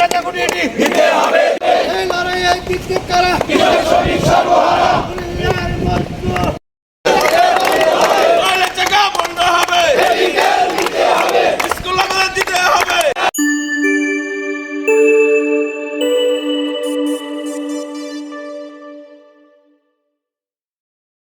নেতা ডিউটি